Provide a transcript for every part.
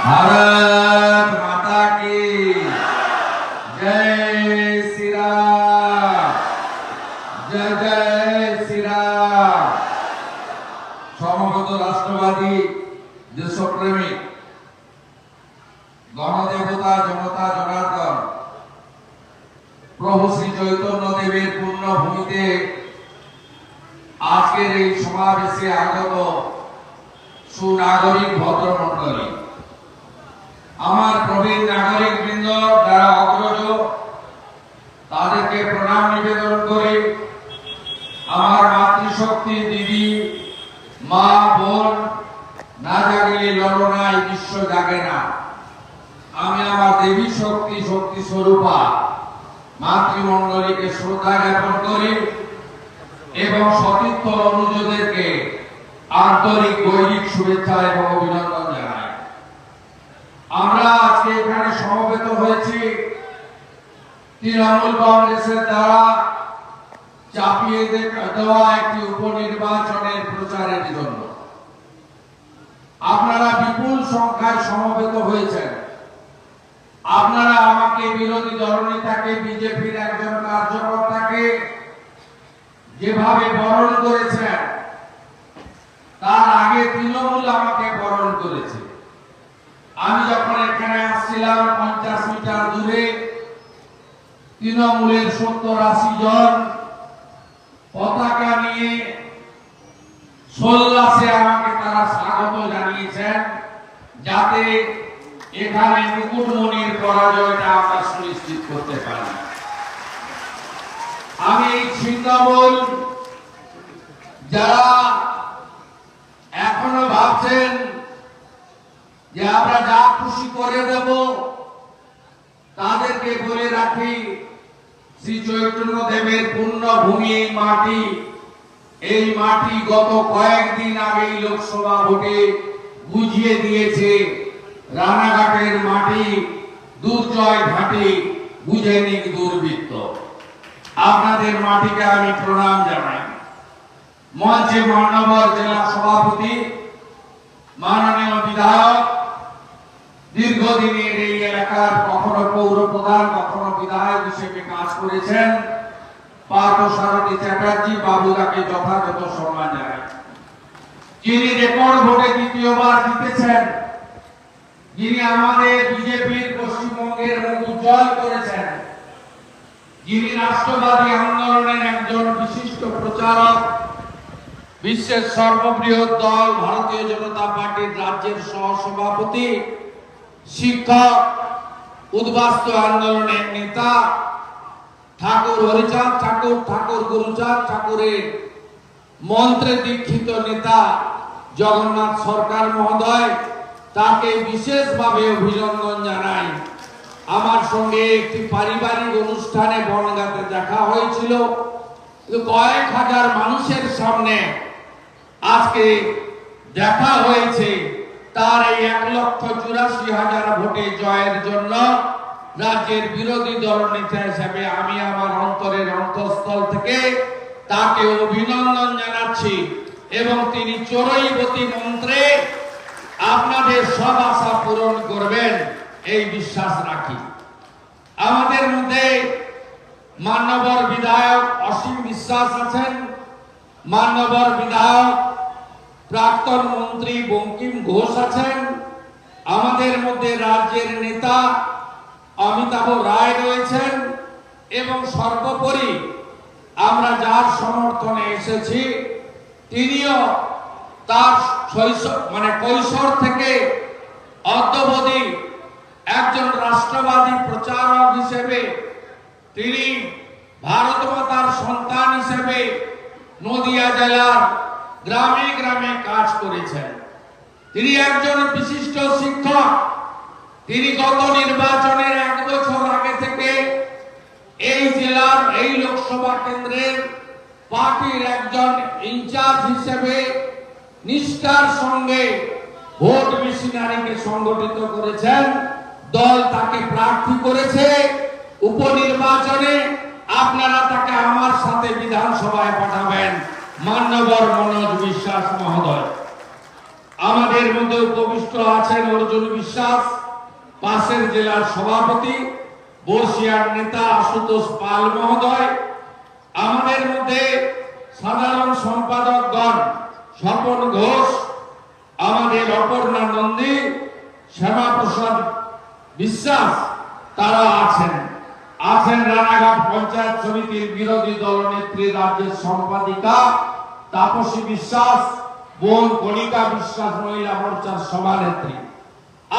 भारत माता की जय श्री राम जय जय श्री রাম সমগত রাষ্ট্রবাদী দেশপ্রেমিক গণদেবতা জনতা জনার্দন প্রভু শ্রী চৈতন্য দেবের পূর্ণ ভূমিতে আজকের এই সমাবেশে আগত সুনাগরিক ভদ্রমণ্ডলী আমার প্রবীণ নাগরিক বৃন্দ যারা অগ্রজ, তাদেরকে প্রণাম নিবেদন করে। আমার মাতৃশক্তি দিদি, মা, বোন, না জাগলে লড়নায় বিশ্ব জাগে না। আমি আমার দেবী শক্তি শক্তি স্বরূপা মাতৃমণ্ডলীকে শ্রদ্ধা জ্ঞাপন করি এবং সতীর্থ অনুযোগদেরকে আন্তরিক গৈরিক শুভেচ্ছা এবং অভিনন্দন আজকে এখানে সমবেত হয়েছি। তৃণমূল কংগ্রেসের দ্বারা চাপিয়ে দেওয়া একটি উপনির্বাচনের প্রচারের জন্য। আপনারা বিপুল সংখ্যায় সমবেত হয়েছেন। আপনারা আমাকে বিরোধী দলনেতাকে বিজেপির একজন কার্যকর্তাকে যেভাবে বরণ করেছেন তার আগে তৃণমূল আমাকে বরণ করেছে আমি যখন এখানে আসছিলাম পঞ্চাশ মিটার দূরে তৃণমূলের সত্তর আশি জন পতাকা নিয়ে সোল্লাসে আমাকে তারা স্বাগত জানিয়েছেন, যাতে এখানে মুকুটমণির পরাজয়টা আমরা সুনিশ্চিত করতে পারি। আমি এই ছিন্নমূল যারা এখনও ভাবছেন যে আমরা যা খুশি করে দেব, তাদেরকে বলে রাখি শ্রী চৈতন্য দেবের পূর্ণ ভূমি এই মাটি। এই মাটি গত কয়েকদিন আগেই লোকসভা ভোটে বুঝিয়ে দিয়েছে, রানাঘাটের মাটি দুর্জয় ঘাটি বুঝে নিক দুর্বৃত্ত। আপনাদের মাটিকে আমি প্রণাম জানাই। মঞ্চে মানবর জেলা সভাপতি, মাননীয় বিধায়ক, দীর্ঘদিনের এই এলাকার কখনো পৌর প্রধান কখনো বিধায়ক হিসেবে কাজ করেছেন। পার্থ সারথী চ্যাটার্জি বাবুদাকে যথাযথ সম্মান জানাই। যিনি রেকর্ড ভোটে দ্বিতীয়বার জিতেছেন, যিনি আমাদের বিজেপির পশ্চিমবঙ্গের মুখ উজ্জ্বল করেছেন, যিনি রাষ্ট্রবাদী আন্দোলনের একজন বিশিষ্ট প্রচারক, বিশ্বের সর্ববৃহৎ দল, ভারতীয় জনতা পার্টির রাজ্যের সহসভাপতি, শিক্ষক উদ্বাস্তু আন্দোলনের নেতা ঠাকুর হরিচাঁদ, ঠাকুর ঠাকুর গুরুচাঁদ, ঠাকুরের মন্ত্রে দীক্ষিত নেতা জগন্নাথ সরকার মহোদয়, তাকে বিশেষভাবে অভিনন্দন জানাই। আমার সঙ্গে একটি পারিবারিক অনুষ্ঠানে বনগাঁতে দেখা হয়েছিল। কয়েক হাজার মানুষের সামনে আজকে দেখা হয়েছে। তার এই এক লক্ষ চুরাশি হাজার ভোটে জয়ের জন্য রাজ্যের বিরোধী দল নেতা হিসেবে আমি আমার অন্তরের অন্তঃস্থল থেকে তাকে অভিনন্দন জানাচ্ছি এবং তিনি চোরইবতী মন্ত্রে আপনাদের সব আশা পূরণ করবেন, এই বিশ্বাস রাখি। আমাদের মধ্যে মান্যবর বিধায়ক অসীম বিশ্বাস আছেন। মান্যবর বিধায়ক প্রাক্তন মন্ত্রী বঙ্কিম ঘোষ আছেন। আমাদের মধ্যে রাজ্যের নেতা অমিতাভ রায় রয়েছেন এবং সর্বোপরি আমরা যার সমর্থনে এসেছি, তিনিও তার শৈশব মানে কৈশোর থেকে অদ্যবধি একজন রাষ্ট্রবাদী প্রচারক হিসেবে তিনি ভারত মাতার সন্তান হিসেবে নদিয়া জেলার গ্রামে গ্রামে কাজ করেছেন। তিনি একজন বিশিষ্ট শিক্ষক। তিনি গত নির্বাচনের এক বছর আগে থেকে এই জেলার, এই লোকসভা কেন্দ্রের পার্টির একজন ইনচার্জ হিসেবে নিষ্ঠার সঙ্গে ভোট মেশিনারিকে সংগঠিত করেছেন। দল তাকে প্রার্থী করেছে। উপনির্বাচনে আপনারা তাকে আমার সাথে বিধানসভায় পাঠাবেন। মান্যবর মনোজ বিশ্বাস মহোদয়। আমাদের মধ্যে উপবিষ্ট আছেন অর্জুন বিশ্বাস, পাশের জেলার সভাপতি, বর্ষিয়ার নেতা আশুতোষ পাল মহোদয়। আমাদের মধ্যে সাধারণ সম্পাদকগণ স্বপন ঘোষ, আমাদের অপর্ণা নন্দী, শ্যামাপ্রসাদ বিশ্বাস, তারা আছেন। আছেন রানাঘাট পঞ্চায়েত সমিতির বিরোধী দলনেত্রী রাজ্যের সম্পাদিকা তাপসী বিশ্বাস, বোন কণিকা বিশ্বাস মহিলা মোর্চার সভানেত্রী।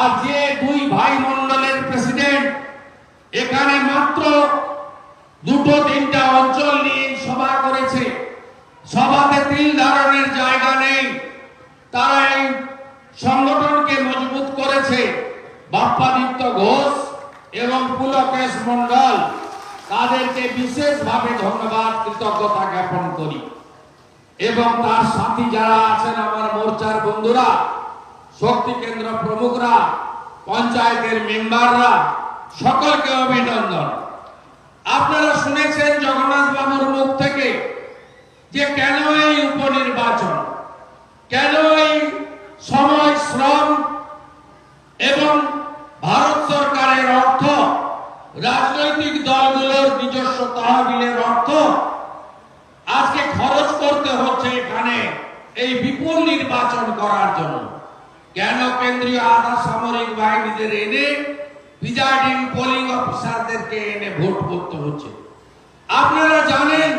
আর যে দুই ভাই মন্ডলের প্রেসিডেন্ট, এখানে মাত্র দুটো তিনটা অঞ্চল নিয়ে সভা করেছে। সভাতে তিল ধারণের জায়গা নেই। তারা এই সংগঠনকে মজবুত করেছে। বাপ্পাদিত্য ঘোষ এবং পুলকেশ মন্ডল তাদেরকে বিশেষভাবে ধন্যবাদ, কৃতজ্ঞতা জ্ঞাপন করি। এবং তার সাথী যারা আছেন আমার মোর্চার বন্ধুরা, শক্তি কেন্দ্র প্রমুখরা, পঞ্চায়েতের মেম্বাররা, সকলকে অভিনন্দন। আপনারা শুনেছেন জগন্নাথ বাবুর মুখ থেকে যে কেন এই উপনির্বাচন? কেন এই সময় শ্রম এবং ভারত সরকারের অর্থ, রাজনৈতিক দলগুলোর নিজস্ব তহবিলের অর্থ করতে হচ্ছে এখানে এই বিপুল নির্বাচন করার জন্য। কেন কেন্দ্রীয় আধা সামরিক বাহিনীদের এনে প্রিজাইডিং পোলিং অফিসারদেরকে এনে ভোট করতে হচ্ছে? আপনারা জানেন,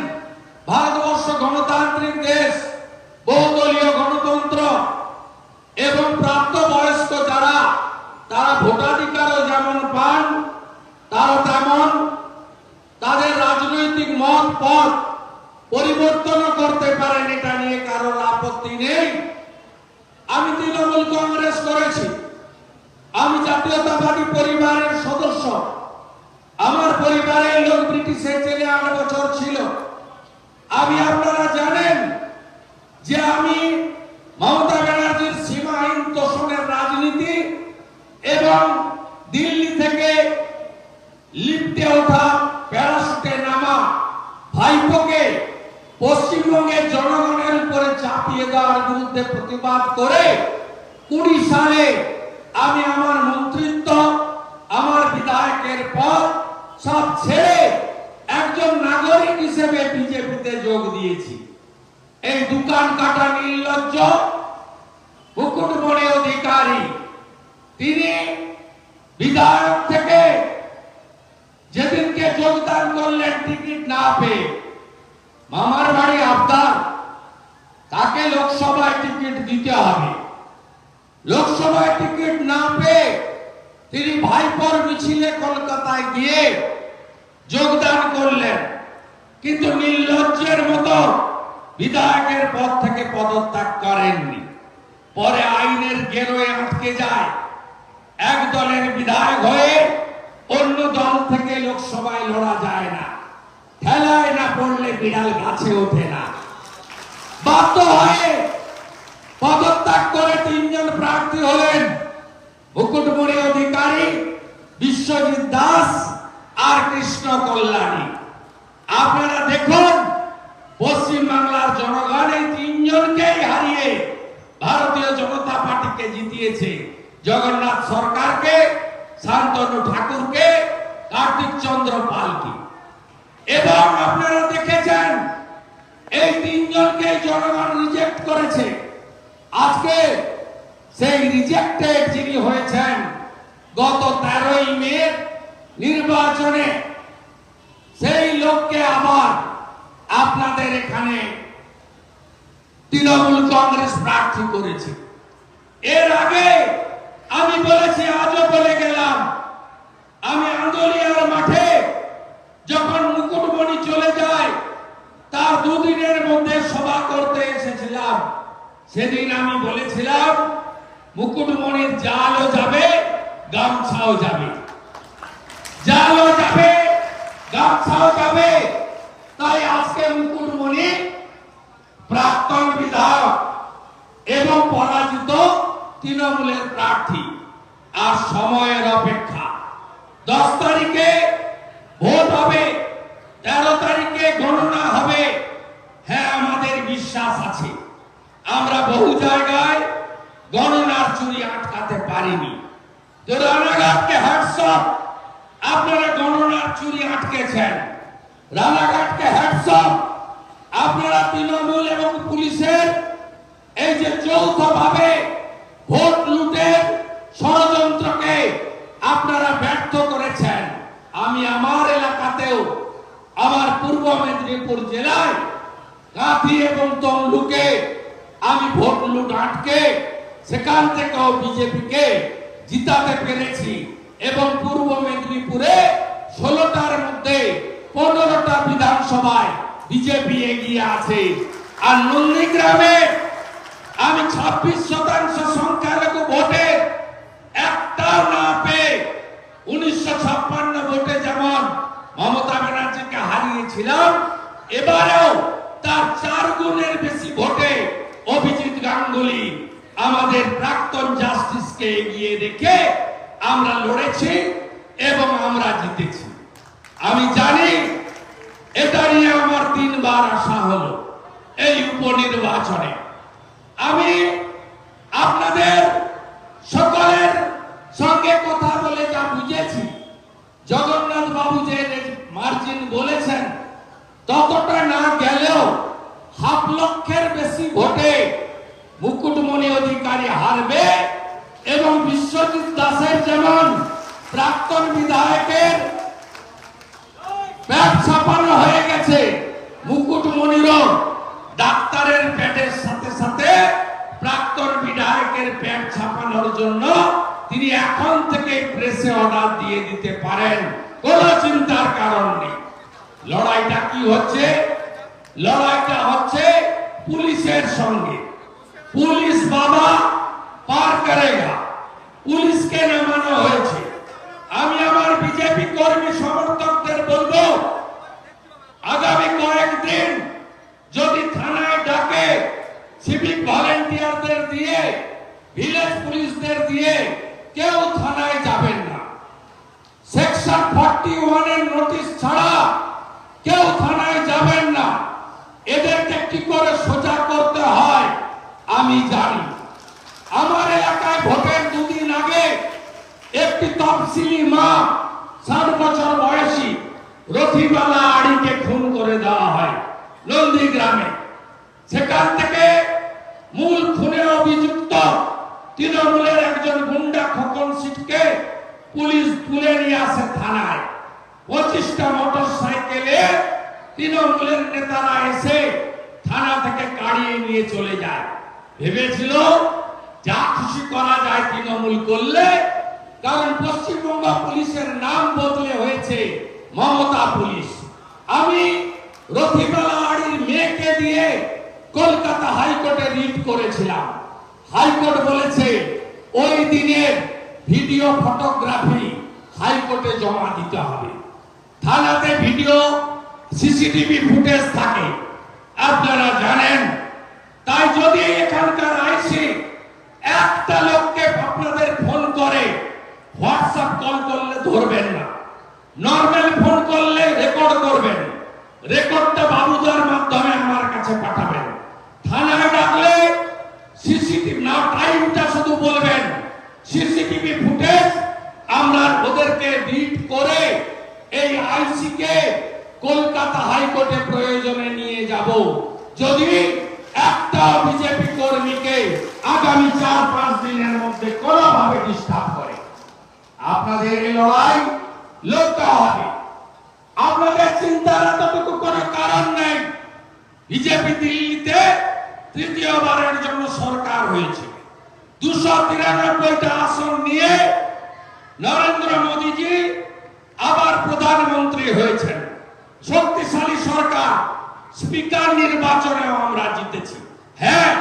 ভারতবর্ষ গণতান্ত্রিক দেশ, বহুদলীয় গণতন্ত্র এবং প্রাপ্তবয়স্ক যারা, তারা ভোটাধিকারও যেমন পান তারা তেমন। তাদের রাজনৈতিক মত পথ পরিবর্তনও করতে পারেন, এটা নিয়ে কারোর আপত্তি নেই। আমি তৃণমূল কংগ্রেস করেছি। আমি জাতীয়তাবাদী পরিবারের সদস্য। আমার পরিবারের লোক ব্রিটিশের জেলে আট বছর ছিল। আমি, আপনারা জানেন যে আমি মমতা ব্যানার্জির সীমাহীন তোষণের রাজনীতি এবং পশ্চিমবঙ্গের জনগণের উপরে চাপিয়ে দেওয়ার বিরুদ্ধে প্রতিবাদ করে কুড়ি সালে আমি আমার মন্ত্রিত্ব, আমার বিধায়কের পদ সব ছেড়ে একজন নাগরিক হিসেবে বিজেপিতে যোগ দিয়েছি। এই দোকান কাটা নির্লজ্জ মুকুটমণি অধিকারী। তিনি বিধায়ক থেকে যেদিনকে যোগদান করলেন টিকিট না পেয়ে মামার বাড়ি আবদার। তাকে লোকসভায় টিকিট দিতে হবে। লোকসভায় টিকিট না পেয়ে তিনি ভাইপর মিছিলে কলকাতায় গিয়ে যোগদান করলেন। কিন্তু নির্লজ্জের মতো বিধায়কের পদ থেকে পদত্যাগ করেননি। পরে আইনের গেরোয় আটকে যায়। এক দলের বিধায়ক হয়ে অন্য দল থেকে লোকসভায় লড়া যায় না। ঠেলায় না পড়লে বিড়াল গাছে ওঠে না। বাধ্য হয়ে পদত্যাগ করে তিনজন প্রার্থী হলেন মুকুটমণি অধিকারী, বিশ্বজিৎ দাস আর কৃষ্ণ কল্যাণী। আপনারা দেখুন পশ্চিম বাংলার জনগণ এই তিনজনকেই হারিয়ে ভারতীয় জনতা পার্টিকে জিতিয়েছে। জগন্নাথ সরকারকে, শান্তনু ঠাকুরকে কার্তিক চন্দ্র পালকে। এবং আপনারা দেখেছেন, এই তিনজনকে জনগণ রিজেক্ট করেছে। আজকে সেই রিজেক্টেড যিনি হয়েছেন, গত তেরোই মে নির্বাচনে সেই লোককে আবার আপনাদের এখানে তৃণমূল কংগ্রেস প্রার্থী করেছে। এর আগে আমি বলেছি, আজও বলে গেলাম, আমি আন্দোলিয়ার মাঠে যখন মুকুটমণি চলে যায় তার দুদিনের মধ্যে সভা করতে এসেছিলাম। সেদিন আমি বলেছিলাম, মুকুটমণির জালও যাবে, গামছাও যাবে। জালও যাবে, গামছাও যাবে। তাই আজকে মুকুটমণি প্রাক্তন বিধায়ক এবং পরাজিত তৃণমূলের প্রার্থী। আর সময়ের অপেক্ষা। দশ তারিখে ভোট হবে, তেরো তারিখে গণনা হবে। বিশ্বাস আছে। আমরা বহু জায়গায় গণনার চুরি আটকাতে পারিনি। যে রানাঘাটকে আপনারা গণনার চুরি আটকেছেন। রানাঘাটকে হ্যাটসঅপ আপনারা তৃণমূল এবং পুলিশের এই যে যৌথভাবে ভোট লুটের ষড়যন্ত্রকে আপনারা ব্যর্থ করেছেন। আমি আমার এলাকাতেও, আমার পূর্ব মেদিনীপুর জেলায় কাঁথি এবং তমলুকে আমি ভোট লুট আটকে, সেখান থেকেও বিজেপিকে জিতাতে পেরেছি এবং পূর্ব মেদিনীপুরে ষোলোটার মধ্যে পনেরোটা বিধানসভায় বিজেপি এগিয়ে আছে। আর নন্দীগ্রামে আমি ছাব্বিশ শতাংশ সংখ্যালঘু ভোটে একটাও না পেয়ে উনিশশো ছাপ্পান্ন ভোটে যেমন মমতা ব্যানার্জিকে হারিয়েছিলাম, এবারেও তার চার গুণের বেশি ভোটে অভিজিৎ গাঙ্গুলি আমাদের প্রাক্তন জাস্টিসকে এগিয়ে রেখে আমরা লড়েছি এবং আমরা জিতেছি। আমি জানি এটা নিয়ে আমার তিনবার আসা হলো এই উপনির্বাচনে। আমি আপনাদের সকলের সঙ্গে কথা বলে যা বুঝেছি জগন্নাথ বাবু যে মার্জিন বলেছেন ততটা না গেলেও হাফ লক্ষের বেশি ভোটে মুকুটমণি অধিকারী হারবে এবং বিশ্বজিৎ দাসের যেমন প্রাক্তন বিধায়কের পেট ছাপানো হয়ে গেছে, মুকুটমণিরও ডাক্তারের পেটের সাথে সাথে প্রাক্তন বিধায়কের পেট ছাপানোর জন্য তিনি এখন থেকে প্রেসে অর্ডার দিয়ে দিতে পারেন। কোন চিন্তার কারণ নেই। লড়াইটা কি হচ্ছে? লড়াইটা হচ্ছে পুলিশের সঙ্গে। পুলিশ বাবা পার করেগা। পুলিশকে নামানো হয়েছে। আমি আমার বিজেপি কর্মী সমর্থকদের বলব, আগামী কয়েকদিন যদি থানায় ডাকে সিভিক ভলেন্টিয়ারদের দিয়ে ভিলেজ পুলিশদের দিয়ে, কেউ থানায় যাবেন না। সেকশন ফর্টি ওয়ানের নোটিশ ছাড়া কেউ থানায় যাবেন না এদেরকে কি করে সোজা করতে হয়, আমি জানি। আমার এলাকায় ভোটের দুদিন আগে একটি তফসিলি মা ষাট বছর বয়সী রথিবালা আড়িকে খুন করে দেওয়া হয় নন্দীগ্রামে। সেখান থেকে মূল খুনে অভিযুক্ত তৃণমূলের একজন গুন্ডা খোকন সিটকে পুলিশ তুলে নিয়ে আসে থানায়। পঁচিশটা মোটর সাইকেলে তৃণমূলের নেতারা এসে থানা থেকে কাড়িয়ে নিয়ে চলে যায়। ভেবেছিল, যা খুশি করা যায় তৃণমূল করলে, কারণ পশ্চিমবঙ্গ পুলিশের নাম বদলে হয়েছে মমতা পুলিশ। আমি রথিবালা আড়ির মেয়েকে দিয়ে কলকাতা হাইকোর্টে রিট করেছিলাম। হাইকোর্ট বলেছে, ওই দিনের ভিডিও ফটোগ্রাফি হাইকোর্টে জমা দিতে হবে। থানাতে ভিডিও, সিসিটিভি ফুটেজ থাকে। আপনারা জানেন। তাই যদি এখানকার আইসি একটা লোককে আপনাদের ফোন করে হোয়াটসঅ্যাপ কল করলে ধরবেন না। নর্মাল ফোন করলে রেকর্ড করবেন। রেকর্ডটা বাবুদার মাধ্যমে আমার কাছে পাঠাবেন থানায় ডাকলে সিসিটিভি না টাইমটা শুধু বলবেন সিসিটিভি ফুটেজ আমরা ওদেরকে রিড করে এই আইসি কে কলকাতা হাইকোর্টে প্রয়োজনে নিয়ে যাব যদি একটা বিজেপি কর্মীকে আগামী চার পাঁচ দিনের মধ্যে ডিস্টার্ব করে। আপনাদের এই লড়াই লড়তে হবে। আপনাদের চিন্তার এতটুকু কোনো কারণ নেই। বিজেপি দিল্লিতে তৃতীয়বারের জন্য সরকার হয়েছে। দুশো তিরানব্বইটা আসন নিয়ে নরেন্দ্র মোদীজি আবার প্রধানমন্ত্রী হয়েছেন। শক্তিশালী সরকার, স্পিকার নির্বাচনেও আমরা জিতেছি। হ্যাঁ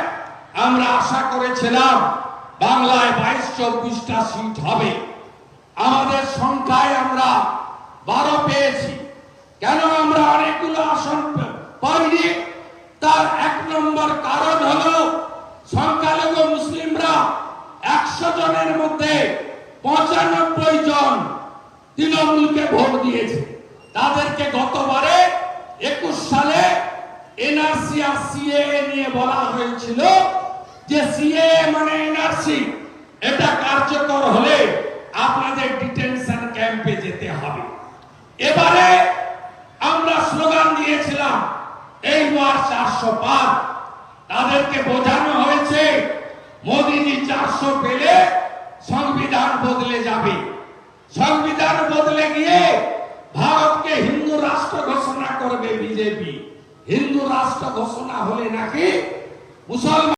আমরা আশা করেছিলাম বাংলায় বাইশ চব্বিশটা সিট হবে। আমাদের সংখ্যায় আমরা বারো পেয়েছি। কেন আমরা অনেকগুলো আসন পাইনি? তার এক নম্বর কারণ হলো সংখ্যালঘু মুসলিমরা একশো জনের মধ্যে পঁচানব্বই জন তৃণমূলকে ভোট দিয়েছে। তাদেরকে গতবারে একুশ সালে এনআরসি আর সিএ নিয়ে বলা হয়েছিল যে সিএ মানে এনআরসি এটা কার্যকর হলে আপনাদের ডিটেনশন ক্যাম্পে যেতে হবে। এবারে আমরা স্লোগান দিয়েছিলাম, এই এইবার চারশো পার তাদেরকে বোঝানো হয়েছে, মোদিজি চারশো পেলে সংবিধান বদলে যাবে। সংবিধান বদলে গিয়ে ভারতকে হিন্দু রাষ্ট্র ঘোষণা করবে বিজেপি। হিন্দু রাষ্ট্র ঘোষণা হলে নাকি মুসলমান